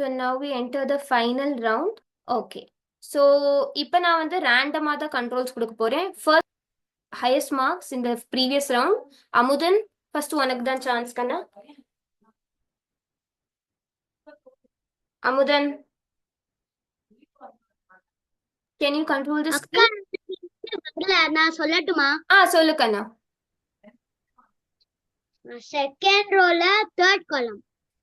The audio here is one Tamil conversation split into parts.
So now we enter the final round. Okay. So இப்போ நான் வந்து ரேண்டமாக தான் கண்ட்ரோல்ஸ் கொடுக்க போறேன். ஃபர்ஸ்ட் ஹையஸ்ட் மார்க்ஸ் இந்த ப்ரீவியஸ் ரவுண்ட் அமுதன் ஃபர்ஸ்ட் உனக்கு தான் chance Kanna. Amuthan. Can you control this நான் சொல்லட்டுமா? ஆ சொல்லு கண்ணா. செகண்ட் ரோல third column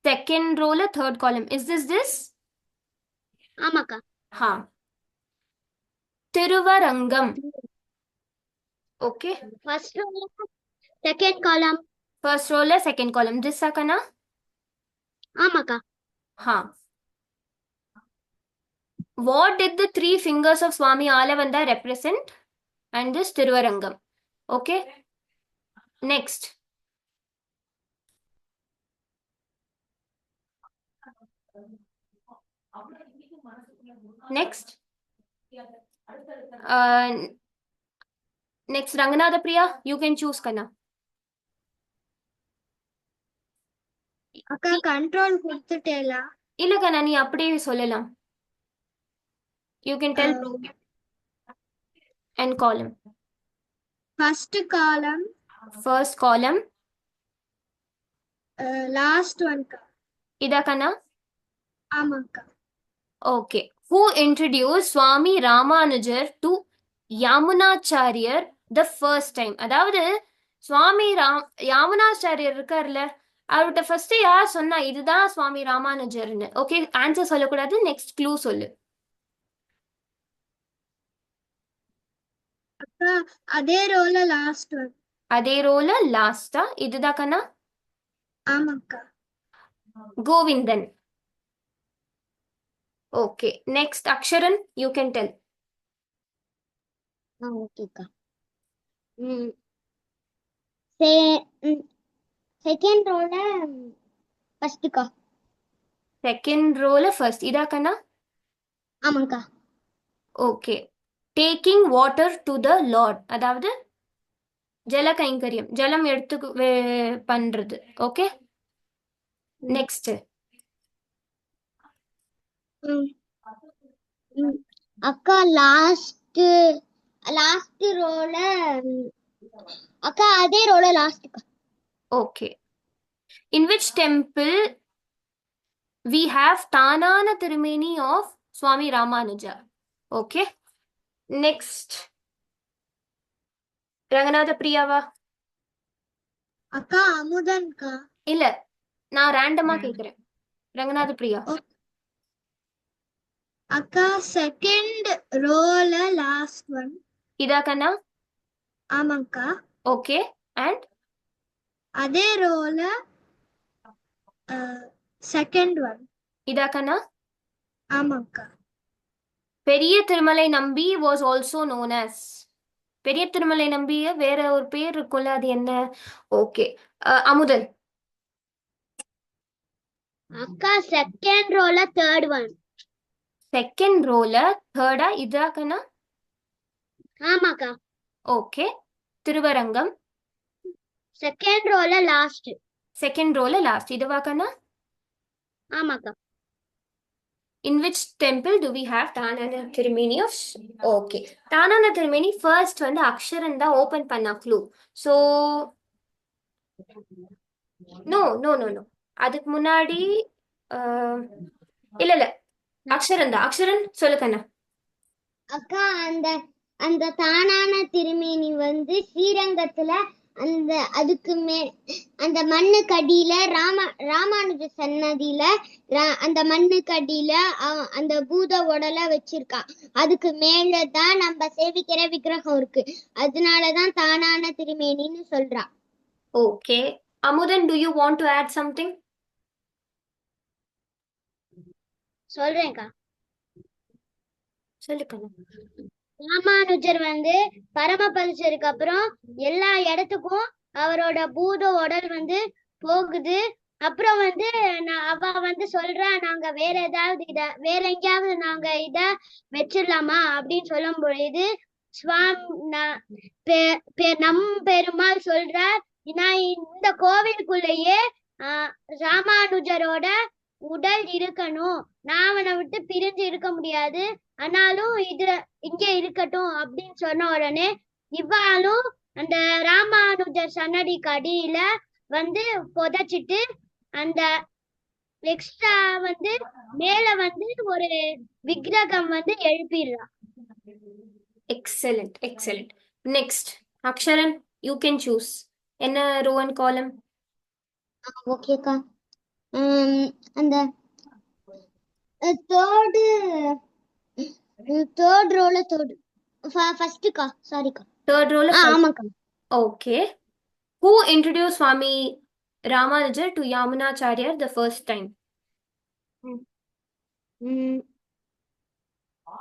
second roller, third column. Is this this? Amaka. Ha. Tiruvarangam. Okay. First roller, second column. First roller, second column. This sakana? Amaka. Ha. What did the three fingers of Swami Alavanda represent? And this Tiruvarangam. Okay. Next. Uh, next, Ranganatha Priya, you can choose Kanna. அக்கா கண்ட்ரோல் கொடுத்துட்டேலா? இல்ல கண்ணா நீ அப்படியே சொல்லலாம். You can tell and column first column first column last ஒன்க்கா இதா கண்ணா ஆமாக்கா Okay. Who introduced Swami Ramanujar to Yamunacharya the first time? அதாவது சுவாமி ராம் யாமுனாச்சாரியர் இருக்கார்ல அவர்கிட்ட ஃபர்ஸ்ட் யார் சொன்னா இதுதான் சுவாமி ராமானுஜர்னு ஓகே ஆன்சர் சொல்லக்கூடாது நெக்ஸ்ட் க்ளூ சொல்லு. அதே ரோல லாஸ்ட் அதே ரோல லாஸ்டா இதுதான் கண்ணா? ஆமாக்கா. Govindan. Okay next Aksharan you can tell ஆ ஓகேக்கா ம். செகண்ட் ரோல ஃபர்ஸ்ட்க்கா செகண்ட் ரோல ஃபர்ஸ்ட் இதா கண்ணா? ஆமாக்கா. Okay taking water to the lord அதாவது ஜல கைங்கரியம் ஜலம் எடுத்து பண்றது. Okay next. அக்கா லாஸ்ட் லாஸ்ட் ரோல அக்கா அதே ரோல லாஸ்ட்க்கா okay in which temple we have தானான திருமேனி of Swami Ramanuja okay next Ranganatha பிரியாவா? அக்கா அமுதன்க்கா இல்ல நான் ரேண்டமா கேக்குறேன். ரங்கநாத பிரியா? அக்கா செகண்ட் ரோல லாஸ்ட் ஒன் இதா கண்ணா? ஆமாக்கா ஓகே அண்ட் அதே ரோல செகண்ட் ஒன் இதா கண்ணா? ஆமாக்கா பெரிய Thirumalai Nambi was also known as. பெரிய திருமலை நம்பிய வேற ஒரு பேர் இருக்கும்ல அது என்ன? ஓகே அமுதன். அக்கா செகண்ட் ரோல தேர்ட் ஒன் செகண்ட் ரோல தேர்டா இதா கண்ணா? ஆமாக்கா. ஓகே திருவரங்கம். செகண்ட் ரோல லாஸ்ட் செகண்ட் ரோல லாஸ்ட் இதுவா கண்ணா? ஆமாக்கா. In which temple do we have தானான திருமேனி ஆஃப் ஓகே தானான திருமேனி ஃபர்ஸ்ட் வந்து அக்ஷரன் தான் ஓபன் பண்ணா clue so no no no no அதுக்கு முன்னாடி இல்ல இல்ல. அக்ஷரன் தான். அக்ஷரன் சொல்லு கண்ணா. அக்கா அந்த அந்த தானான திருமேனி வந்து ஸ்ரீரங்கத்துல அந்த அதுக்கு மே அந்த மண்ணுக்கு அடியில ராம ராமானுஜ சன்னதியில அந்த மண்ணுக்கு அடியில அந்த பூத உடலை வச்சிருக்கான் அதுக்கு மேலதான் நம்ம சேவிக்கிற விக்கிரகம் இருக்கு. அதனாலதான் தானான திருமேனின்னு சொல்றா. Okay Amuthan do you want to add something சொல்றேன்க்கா. Ramanujar வந்து பரமபதிச்சதுக்கு அப்புறம் எல்லா இடத்துக்கும் அவரோட பூத உடல் வந்து போகுது. அப்புறம் வந்து நான் அவ வந்து சொல்றா நாங்க வேற ஏதாவது இத வேற எங்கேயாவது நாங்க இத வச்சிடலாமா? அப்படின்னு சொல்லும் பொழுது சுவாமி நம் பெருமாள் சொல்றார் நான் இந்த கோவிலுக்குள்ளேயே ஆஹ் ராமானுஜரோட உடல் இருக்கணும். நான் அவனை விட்டு பிரிஞ்சு இருக்க முடியாது. ஆனாலும் இதுல இங்க இருக்கட்டும் அப்படின்னு சொன்ன உடனே இவ்வாளும் அந்த ராமானுஜர் சன்னதிக்கு அடியில வந்து புதைச்சிட்டு அந்த எக்ஸ்ட்ரா வந்து மேல வந்து ஒரு விக்கிரகம் வந்து எழுப்பிடுறா. Excellent excellent next Aksharan you can choose என்ன ரோ அண்ட் காலம் ஓகேக்கா அந்த தேர்டு தேர்ட் ரோல தேர்டு ஃபர்ஸ்ட்டுக்கா சாரிக்கா தேர்ட் ரோல ஆமாக்கா okay who introduce Swami Ramanujar to Yamunacharyar the first time ம்.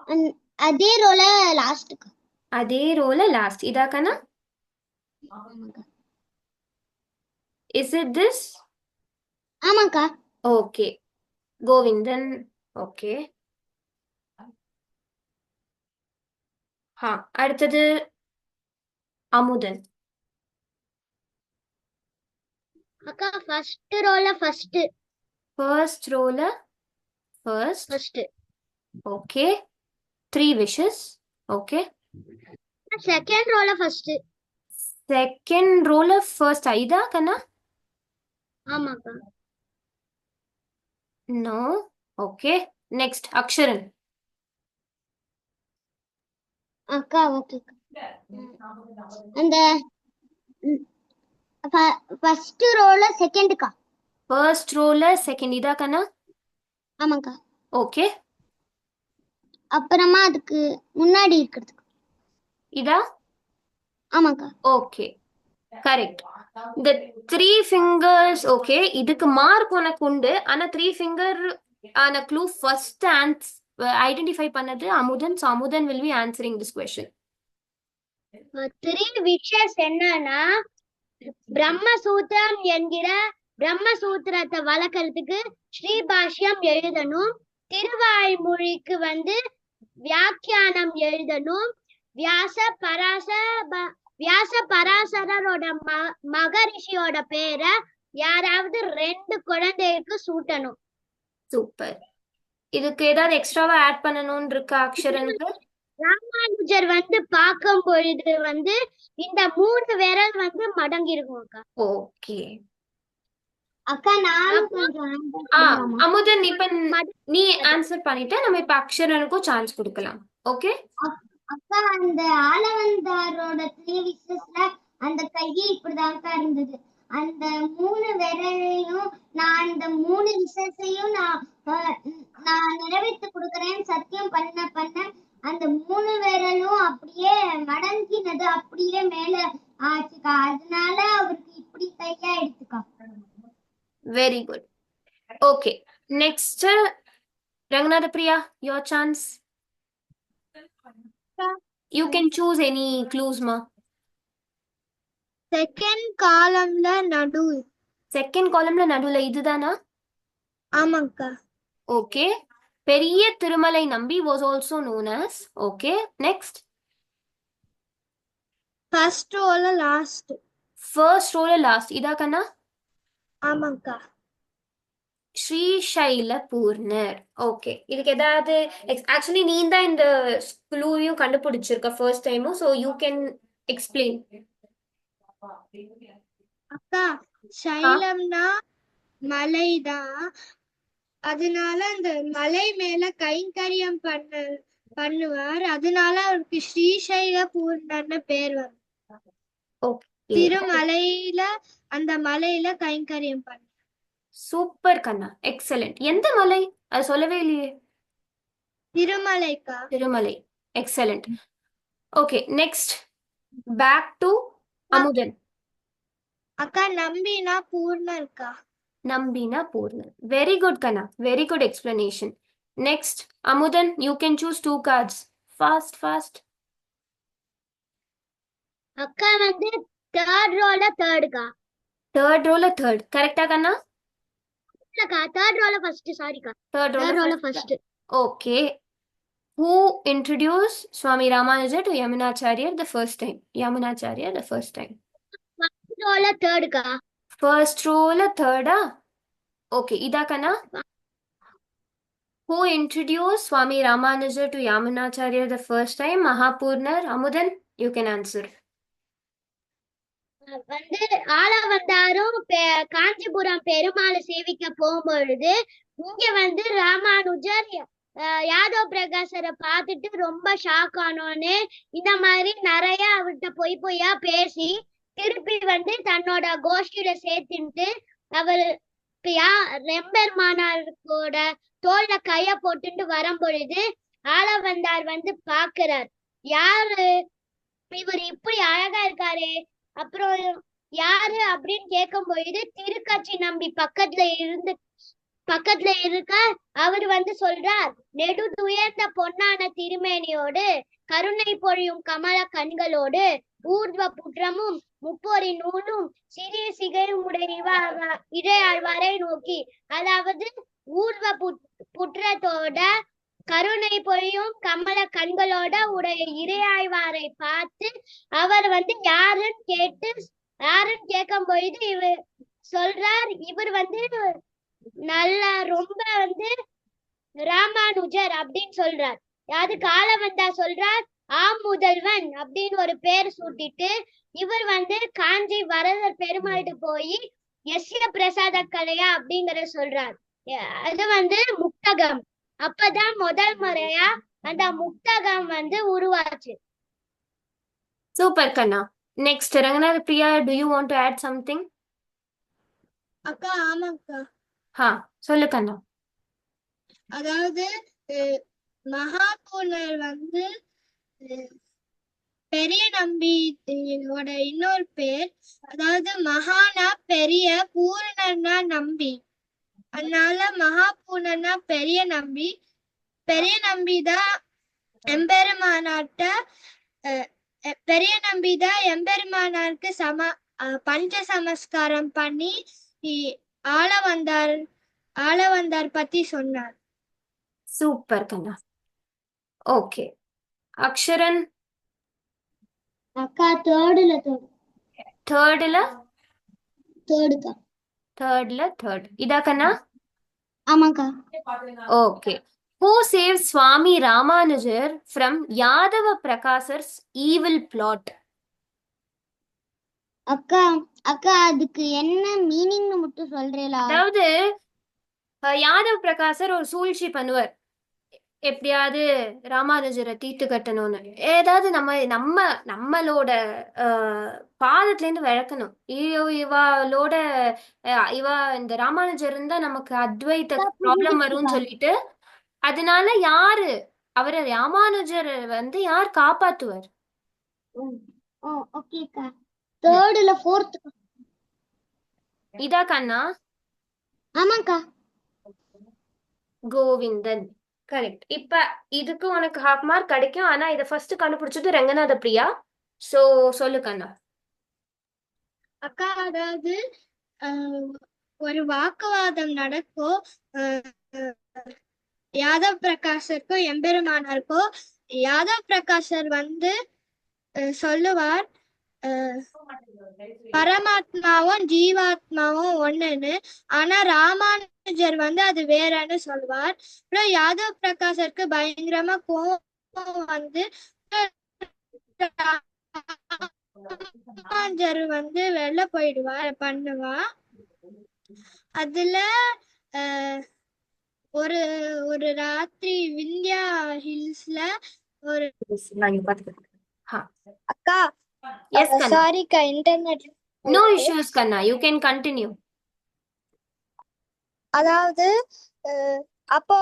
அந்- அதே ரோல லாஸ்ட்டுக்கா అదే రోల లాస్ట్ ఇదా కన్నా ஆமாக்கா ఇస్ ఇట్ దిస్ ஆமாக்கா ஓகே. கோவிந்தன். ஓகே. ஆ அடுத்தது அமுதன். அக்கா ஃபர்ஸ்ட் ரோல ஃபர்ஸ்ட் ஃபர்ஸ்ட் ரோல first first okay. Three wishes okay. Second ரோல ஃபர்ஸ்ட் செகண்ட் ரோல ஃபர்ஸ்ட் ஐதா கண்ணா? ஆமாக்கா. நோ ஓகே நெக்ஸ்ட் அக்ஷரன் அக்கா ஓகே அந்த ஃபர்ஸ்ட் ரோல செகண்ட்க்கா ஃபர்ஸ்ட் ரோல செகண்ட் இதா கண்ணா? ஆமாக்கா. ஓகே அப்புறமா அதுக்கு முன்னாடி இருக்கிறதுக்கு. இதா? ஆமாக்கா. ஓகே கரெக்ட் இந்த த்ரீ ஃபிங்கர்ஸ் ஓகே இதுக்கு மார்க் உனக்கு உண்டு. ஆனா த்ரீ ஃபிங்கர் ஆன க்ளூ ஃபர்ஸ்ட் ஆன்ஸ் ஐடென்டிஃபை பண்ணது Amuthan. So Amuthan will be answering this question three wishes என்னன்னா பிரம்மசூத்திரம் என்கிற பிரம்மசூத்திரத்தை வளர்க்கறதுக்கு ஸ்ரீபாஷ்யம் எழுதணும். திருவாய்மொழிக்கு வந்து வியாக்கியானம் எழுதணும். வியாச பராச வியாச பராசரரோட ம மகரிஷியோட பேரை யாராவது ரெண்டு குழந்தைக்கு சூட்டணும். சூப்பர் இதுக்கு ஏதாவது எக்ஸ்ட்ராவா ஆட் பண்ணணும்னு இருக்கா அக்ஷரனுக்கு? ராமானுஜர் வந்து பார்க்கும் பொழுது வந்து இந்த மூணு விரல் வந்து மடங்கி இருக்கும் அக்கா. ஓகே அக்கா நானும் கொஞ்சம் ஆ அமுதன் இப்ப நீ ஆன்சர் பண்ணிட்ட நம்ம இப்ப அக்ஷரனுக்கும் சான்ஸ் கொடுக்கலாம். ஓகே அக்கா அந்த ஆலவந்தாரோட த்ரீ விசஸ்ல அந்த கையே இப்படிதான்க்கா இருந்தது. அந்த மூணு விரலையும் நான் அந்த மூணு விசஸையும் நான் நான் நிறைவேற்றி கொடுக்குறேன்னு சத்தியம் பண்ண பண்ண அந்த மூணு விரலும் அப்படியே மடங்கினது அப்படியே மேல ஆச்சுக்கா. அதனால அவருக்கு இப்படி கையா எடுத்துக்கா. Very good okay next Ranganatha Priya your chance you can choose any clues மா செகண்ட் காலம்ல நடு. செகண்ட் காலம்ல நடுவுல இதுதானா? ஆமாக்கா ஓகே பெரிய Tirumalai Nambi was also known as okay next first ரோல லாஸ்ட் ஃபர்ஸ்ட் ரோல லாஸ்ட் இதா கண்ணா? ஆமாக்கா ஸ்ரீசைல பூர்ணர். ஓகே இதுக்கு ஏதாவது ஆக்சுவலி நீ தான் இந்த க்ளூவையும் கண்டுபிடிச்சிருக்க ஃபர்ஸ்ட் டைமும் ஸோ யூ கேன் எக்ஸ்பிளைன் அக்கா சைலம்னா மலைதான். அதனால அந்த மலை மேல கைங்கரியம் பண்ண பண்ணுவார். அதனால அவருக்கு ஸ்ரீசைல பூர்ணன்னு பேர் வரும். திருமலையில அந்த மலையில கைங்கரியம் பண்ண. சூப்பர் கண்ணா. எக்ஸலண்ட் எந்த மலை? அது சொல்லவே இல்லையே. திருமலைக்கா. Tirumalai. Excellent okay next back to Amuthan அக்கா நம்பினா பூர்ணர்க்கா? நம்பினா பூர்ணன் very good Kanna. Very good explanation next Amuthan you can choose two cards fast fast அக்கா வந்து தேர்ட் ரோல தேர்டுக்கா தேர்ட் ரோல தேர்ட் கரெக்டா கண்ணா? இல்லக்கா தேர்ட் ரோல ஃபர்ஸ்ட் சாரிக்கா தேர்ட் தேர்ட் ரோல ரோல first Okay. Who introduced Swami Ramanuja to Yamunacharya the first time? Yamunacharya the first time. ரோல தேர்டுக்கா First row la third ah? Okay, இதா கண்ணா Who introduced Swami Ramanuja to Yamunacharya the first time? Mahapurnar, Amudan, you can answer. வந்து ஆள வந்தாரும் பெ- காஞ்சிபுரம் பெருமாளை சேவிக்க போகும்பொழுது இங்க வந்து ராமானுஜர் யாதவ் பிரகாசரை பார்த்துட்டு ரொம்ப ஷாக் ஆனோன்னு இந்த மாதிரி நிறைய அவர்கிட்ட பொய் பொய்யா பேசி திருப்பி வந்து தன்னோட கோஷ்டியில சேர்த்துட்டு அவர் யா ரெம்பெருமானாருக்கோட தோல்ல கைய போட்டுட்டு வரும்பொழுது ஆள வந்தார் வந்து பாக்குறார் யாரு? இவர் இப்படி அழகா இருக்காரே அப்புறம் யாரு அப்படின்னு கேட்கும் பொழுது திருக்கட்சி நம்பி பக்கத்துல இருந்து பக்கத்துல இருக்க அவர் வந்து சொல்றார் நெடுதுயர்ந்த பொன்னான திருமேனியோடு கருணை பொழியும் கமல கண்களோடு ஊர்வ புற்றமும் முப்பொறி நூலும் சிறிய சிகையும் உடைய இடையாழ்வாரை நோக்கி. அதாவது ஊர்வ புற்றத்தோட கருணை பொழியும் கமல கண்களோட உடைய இரையாய்வாரை பார்த்து அவர் வந்து யாருன்னு கேட்டு யாருன்னு கேட்கும் பொழுது இவர் சொல்றார் இவர் வந்து நல்ல ரொம்ப வந்து ராமானுஜர் அப்படின்னு சொல்றார். அது ஆள வந்தா சொல்றார் ஆ முதல்வன் அப்படின்னு ஒரு பேர் சூட்டிட்டு இவர் வந்து காஞ்சி வரதர் பெருமாள்கிட்ட போய் எஸ்ய பிரசாத கலையா அப்படிங்கறத சொல்றார். அது வந்து முக்தகம் அப்பதான் முதல் முறையா அந்த முக்தகம் வந்து உருவாச்சு Super, Kanna. Next, Ranganath Priya, do you want to add something? அக்கா ஆமாக்கா Ha, சொல்லு கண்ணா. அதாவது அஹ், மகாபூனர் வந்து பெரிய நம்பியோட இன்னொரு பேர் அதாவது மகானா பெரிய பூரணனா நம்பி அதனால மகாபூர்ணனா பெரிய நம்பி பெரிய நம்பி தான் எம்பெருமானாட்ட பெரிய நம்பி தான் எம்பெருமானாருக்கு சம அஹ், பஞ்ச சமஸ்காரம் பண்ணி ஆள வந்தார் ஆள வந்தார் பத்தி சொன்னார் Super, Kanna. Okay. Aksharan, அக்கா தேர்டுல thirdல, தேர்டுக்கா thirdல, third. இதா கண்ணா? ஆமாக்கா Okay. Who saved Swami Ramanujar from Yadava Prakasar's evil plot? அக்கா அக்கா அதுக்கு என்ன மீனிங்னு மட்டும் சொல்றீங்களா அதாவது யாதவ் பிரகாசர் ஒரு சூழ்ச்சி பண்ணுவார் எப்படியாவது ராமானுஜரை தீர்த்து கட்டணும்னு. ஏதாவது நம்ம நம்ம நம்மளோட அஹ், பாதத்துல இருந்து விளக்கணும். ஐயோ இவாளோட இவ இந்த ராமானுஜர் இருந்தா நமக்கு அத்வைத ப்ராப்ளம் வரும்னு சொல்லிட்டு அதனால யாரு அவரை ராமானுஜர் வந்து யார் காப்பாத்துவார்? தேர்டுல ஃபோர்த் இதா கண்ணா ஆமாக்கா. கோவிந்தன். கரெக்ட் இப்ப இதுக்கு உனக்கு ஹாஃப் மார்க் கிடைக்கும். ஆனா இதை ஃபர்ஸ்ட் கண்டுபிடிச்சது ரங்கநாத பிரியா. சோ சொல்லு கண்ணா. அக்கா அதாவது ஒரு வாக்குவாதம் நடக்கும் யாதவ் பிரகாஷருக்கும் எம்பெருமானாருக்கும் யாதவ் பிரகாஷர் வந்து சொல்லுவார் பரமாத்மாவும் ஜீவாத்மாவும் ஒண்ணுன்னு. ஆனா ராமானுஜர் வந்து அது வேறன்னு சொல்லுவார் அப்புறம் யாதவ் பிரகாஷருக்கு பயங்கரமா கோபம் வந்து வந்து வெளில போயிடுவா பண்ணுவா. அதுல ஒரு ஒரு ராத்திரி விந்தியா ஹில்ஸ்ல ஒரு அக்கா எஸ் கண்ணா. சாரிக்கா இன்டர்நெட் நோ இஷ்யூஸ் கண்ணா. யூ கேன் கண்டினியூ அதாவது அஹ், அப்போ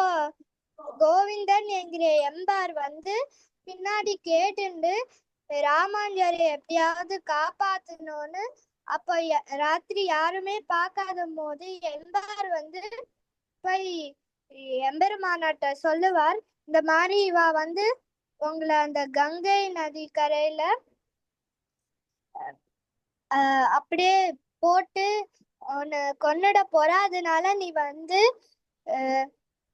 கோவிந்தன் என்கிற எம்பார் வந்து பின்னாடி கேட்டுண்டு ராமானுஜரை எப்படியாவது காப்பாத்தணும்னு அப்போ ராத்திரி யாருமே பார்க்காத போது எம்பார் வந்து போய் எம்பெருமானாட்ட சொல்லுவார் இந்த மாதிரி இவா வந்து உங்களை அந்த கங்கை நதி கரையில அஹ், அப்படியே போட்டு உன்னை கொன்னுட போறா அதனால நீ வந்து அஹ்,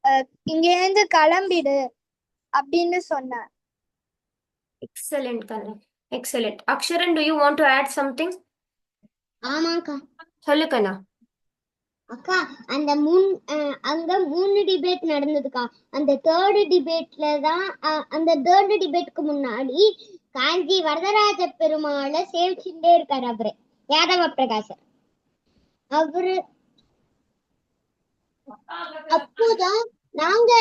அஹ், இங்கேருந்து கிளம்பிடு அப்படின்னு சொன்னார். Excellent Kanna. Excellent Aksharan do you want to add something ஆமாக்கா சொல்லு கண்ணா. அக்கா அந்த மூணு அஹ், அங்க மூணு டிபேட் நடந்ததுக்கா. அந்த தேர்டு டிபேட்ல தான் அஹ், அந்த தேர்டு டிபேட்க்கு முன்னாடி காஞ்சி வரதராஜ பெருமாளை சேவிச்சுட்டே இருக்காரு அவரு. யாதவ பிரகாசர். அவரு அப்போதான் நாங்க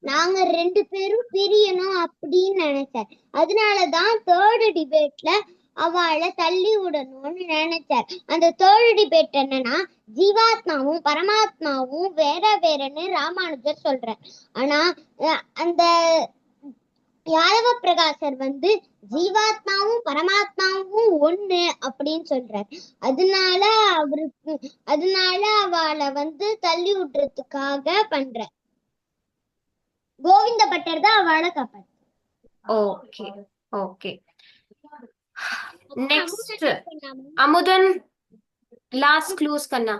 நாங்க ரெண்டு பேரும் பிரியணும் அப்படின்னு நினைச்சார். அதனாலதான் தேர்டு டிபேட்ல அவளை தள்ளி விடணும்னு நினைச்சார். அந்த தேர்டு டிபேட் என்னன்னா ஜீவாத்மாவும் பரமாத்மாவும் வேற வேறன்னு ராமானுஜர் சொல்றார். ஆனா அந்த யாதவ பிரகாசர் வந்து ஜீவாத்மாவும் பரமாத்மாவும் ஒண்ணு அப்படின்னு சொல்றார். அதனால அவருக்கு அதனால அவளை வந்து தள்ளி விடுறதுக்காக பண்ற கோவிந்த பட்டர் தான் அவளை காப்பாத்து. Okay okay. Next Amuthan last clues கண்ணா.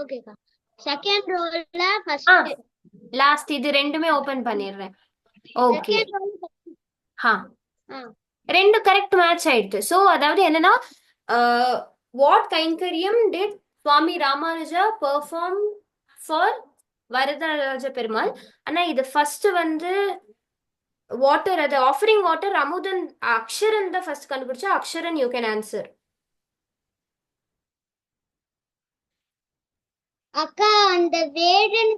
ஓகேக்கா. செகண்ட் ரோல்ல ஃபர்ஸ்ட் லாஸ்ட் இது ரெண்டுமே ஓபன் பண்ணிடுறேன். ஓகே ஹா ரெண்டு கரெக்ட் மேட்ச் ஆயிடுது. சோ அதாவது என்னன்னா வாட் கைங்கரியம் did Swami Ramanuja perform for Varadaraja Perumal? ஆனா இது ஃபர்ஸ்ட் வந்து வாட்டர் அது ஆஃபரிங் வாட்டர் அமுதன் அக்ஷரன் தான் ஃபர்ஸ்ட் கண்டுபிடிச்சா அக்ஷரன் யூ கேன் ஆன்சர் அக்கா அந்த வேடன்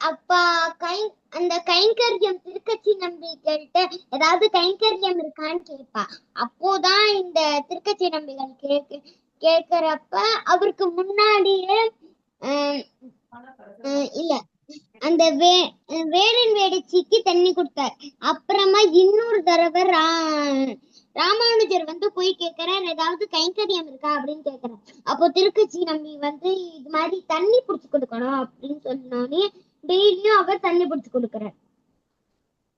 அப்பா கை அந்த கைங்கரியம் திருக்கச்சி நம்பிகள்கிட்ட ஏதாவது கைங்கரியம் இருக்கான்னு கேட்பா அப்போதான் இந்த திருக்கச்சி நம்பிகள் கேக்கு கேக்குறப்ப அவருக்கு முன்னாடியே ஆஹ், இல்ல. அந்த வே வேடன் வேடிச்சிக்கு தண்ணி கொடுத்தார். அப்புறமா இன்னொரு தடவை ரா ராமானுஜர் வந்து போய் கேக்குறார் ஏதாவது கைங்கரியம் இருக்கா அப்படின்னு கேக்குறார் அப்போ திருக்கட்சி நம்பி வந்து இது மாதிரி தண்ணி புடிச்சு கொடுக்கணும் அப்படின்னு சொன்னோடனே டெய்லியும் அவர் தண்ணி புடிச்சு கொடுக்கறார்.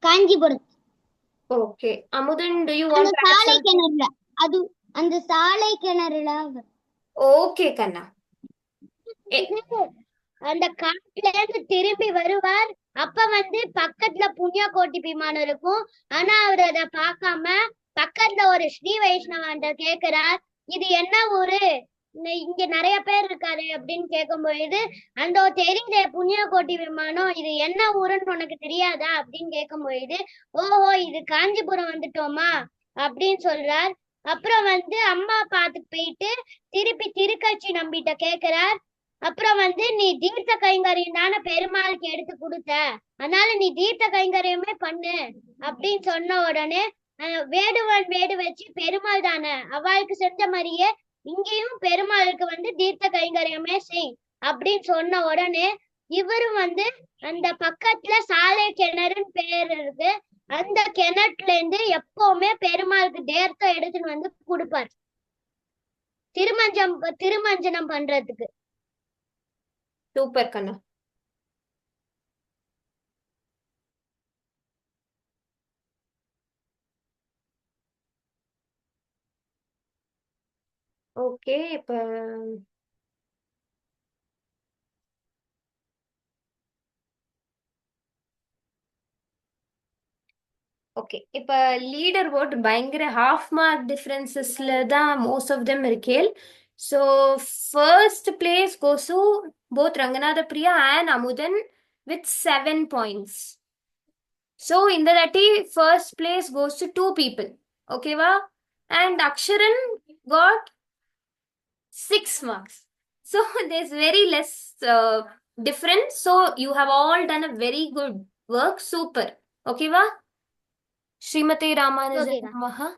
Kanchipuram okay. Amuthan do you அந்த வாண்ட் சாலை கிணறுல அது அந்த சாலை கிணறுல ஓகே கண்ணா. அந்த காட்டுல இருந்து திரும்பி வருவார். அப்ப வந்து பக்கத்துல புண்ணிய கோட்டி விமானம் இருக்கும். ஆனா அவர் அத பார்க்காம பக்கத்துல ஒரு ஸ்ரீ வைஷ்ணவன்ட்ட கேக்குறார். இது என்ன ஊரு? இங்க நிறைய பேர் இருக்காரு அப்படின்னு கேட்கும்பொழுது அந்த தெரியல புண்ணிய கோட்டி விமானம் இது என்ன ஊருன்னு உனக்கு தெரியாதா? அப்படின்னு கேட்கும்பொழுது ஓஹோ இது காஞ்சிபுரம் வந்துட்டோமா? அப்படின்னு சொல்றார். அப்புறம் வந்து அம்மா பாத்துக்கு போயிட்டு திருப்பி திருக்கட்சி நம்பிட்ட கேக்குறார். அப்புறம் வந்து நீ தீர்த்த கைங்கரியம் தானே பெருமாளுக்கு எடுத்து கொடுத்த? அதனால நீ தீர்த்த கைங்கரியமே பண்ணு. அப்படின்னு சொன்ன உடனே வேடுவன் வேடு வச்சு பெருமாள் தானே அவளுக்கு செஞ்ச மாதிரியே இங்கேயும் பெருமாளுக்கு வந்து தீர்த்த கைங்கரியமே செய் அப்படின்னு சொன்ன உடனே இவரும் வந்து அந்த பக்கத்துல சாலை கிணறுன்னு பேர் இருக்கு. அந்த கிணற்றுல இருந்து எப்பவுமே பெருமாளுக்கு தேர்த்தம் எடுத்துன்னு வந்து கொடுப்பார். திருமஞ்சம் திருமஞ்சனம் பண்றதுக்கு. சூப்பர் கண்ணா. ஓகே இப்ப ஓகே இப்போ லீடர் போர்ட் பயங்கர ஹாஃப் மார்க் டிஃப்ரென்சஸில் தான் most of them இருக்கேல் so first place goes both Ranganatha Priya and Amuthan with seven points so இந்த தாட்டி first place goes to two people ஓகேவா and Aksharan got six marks. So there's very less uh, difference. So you have all done a very good work. Super. Okay, va? Srimati Ramanujan Okay, Namaha.